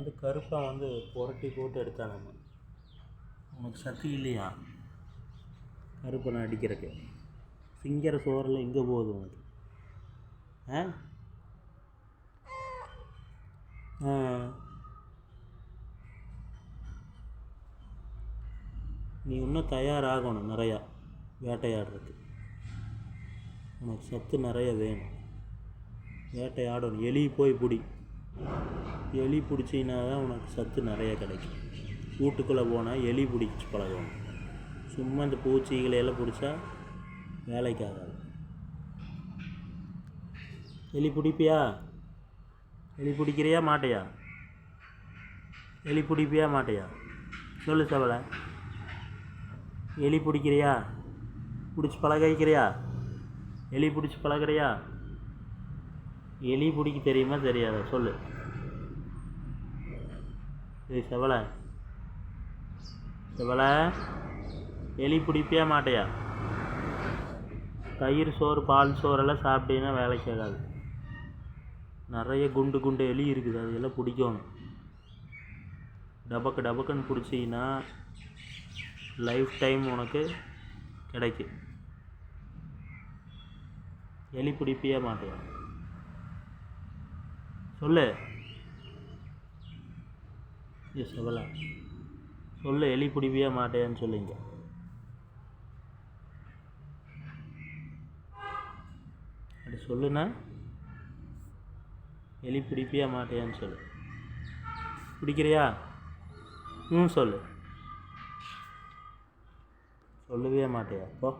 வந்து கருப்பாக வந்து புரட்டி போட்டு எடுத்தான் நம்ம உனக்கு சக்தி இல்லையா? கருப்பனை அடிக்கிறக்கு. சிங்கர சோறில் எங்கே போகுது உனக்கு? ஆ? ஆ. நீ இன்னும் தயாராகணும் நிறையா வேட்டையாடுறதுக்கு. உனக்கு சத்து நிறைய வேணும். வேட்டையாடணும். எலி போய் பிடி. எலி பிடிச்சின்னா தான் உனக்கு சத்து நிறைய கிடைக்கும். வீட்டுக்குள்ளே போனால் எலி பிடிச்சி பழகணும். சும்மா இந்த பூச்சிகளையெல்லாம் பிடிச்சா வேலைக்கு ஆகாது. எலி பிடிப்பியா? எலி பிடிக்கிறியா மாட்டையா? எலி பிடிப்பியா மாட்டையா? சொல்லு சவலை. எலி பிடிக்கிறியா? பிடிச்சி பழக வைக்கிறியா எலி பிடிச்சி பழகுறியா? எலி பிடிக்க தெரியுமா தெரியாதா? சொல்லு. இது செவலை. செவலை. எலி பிடிப்பியா மாட்டையா? தயிர் சோறு பால் சோறெல்லாம் சாப்பிட்டீங்கன்னா வேலைக்கு ஆகாது நிறைய குண்டு குண்டு எலி இருக்குது. அதெல்லாம் பிடிக்கணும். டபக்கு டபக்குன்னு பிடிச்சிங்கன்னா லைஃப் டைம் உனக்கு கிடைக்கும். எலி பிடிப்பே மாட்டேன் சொல்லு. ஏ செவலா சொல்லு எலி பிடிப்பியா மாட்டேன்னு சொல்லுங்க. அப்படி சொல்லுண்ணா எலி பிடிப்பியா மாட்டையான்னு சொல்லு. பிடிக்கிறியா? ம் சொல்லு. சொல்லவே மாட்டேயா? அப்போ